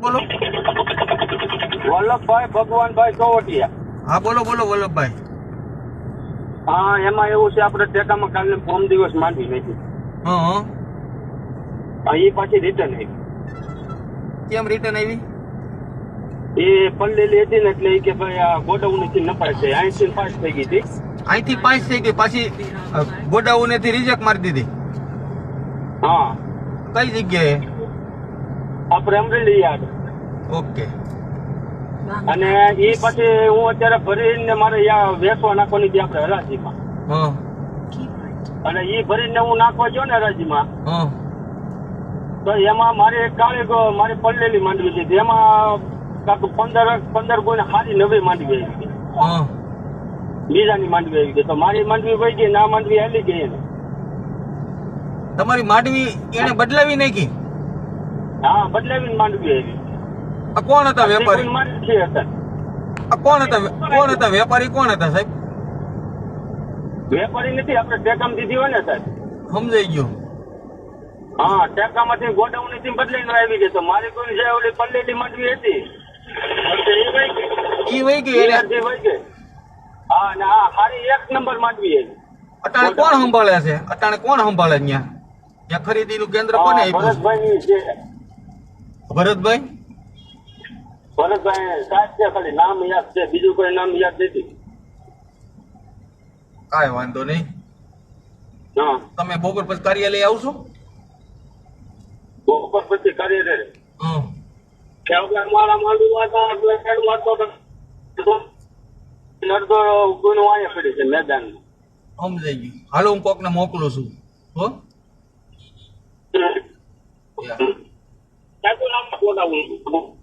બોલો. વલ્લભભાઈ ભગવાનભાઈ ચોવટિયા. હા બોલો બોલો વલ્લભભાઈ. હા એમાં એવું છે આપણે ટેકામાં કાલે ફોર્મ દિવસ માંડવી નથી હા એ પાછી રિટર્ન આવી. કેમ રિટર્ન આવી? એ પલ્લેલી હતી ને એટલે કે ભાઈ આ ગોડાઉનથી નપાય છે અહીંથી પાસ થઈ ગઈ હતી. અહીંથી પાસ થઈ ગઈ પાછી ગોડાઉનથી રિજેક્ટ મારી દીધી. હા. કઈ જગ્યાએ? આપણે અમરેલી યાદ ઓકે. અને એ પછી હું અત્યારે ભરીને મારે વેસવા વેચવા નાખવાની હતી આપણે હરાજીમાં. અને એ ભરીને હું નાખવા ગયો ને હરાજીમાં. તો એમાં મારે એક કાળી મારી પલ્લેલી માંડવી હતી એમાં કાંક પંદર પંદર કોઈ સારી નવી માંડવી આવી ગઈ. હા. બીજાની માંડવી આવી ગઈ. તો મારી માંડવી વહી ગઈ ના માંડવી હાલી ગઈ એને. તમારી માંડવી એને બદલાવી નાખી? હા બદલાવીને માંડવી આવી. કોણ હતા વેપારી? કોણ હતા કોણ હતા વેપારી? કોણ હતા સાહેબ? વેપારી નથી આપણે ટેકામ દીધી હોય ને સાહેબ. સમજાઈ ગયું. હા ટેકામાંથી ગોડાઉનથી બદલાઈને આવી ગઈ તો મારી કોઈ જે ઓલી પલ્લેલી માંડવી હતી. પછી એ વહી ગઈ. ઈ વહી ગઈ એ વહી ગઈ. હા ને હા સારી એક નંબર માંડવી હતી. અટાણે કોણ સંભાળે છે? અટાણે કોણ સંભાળે ત્યાં ત્યાં ખરીદીનું કેન્દ્ર કોને આપ્યું છે? ભરતભાઈ? ભરતભાઈ સાહેબ છે ખાલી. નામ યાદ છે. બીજું કોઈ નામ યાદ નથી. કાંઈ વાંધો નહીં. તમે બપોર પછી કાર્યાલય આવશો? બપોર પછી કાર્યાલય. મારા એટલે અડધો ગુનો અહીંયા પડી છે મેદાનમાં. સમજાઈ ગયું. હાલો હું કોકને મોકલું છું. હો? quando aluno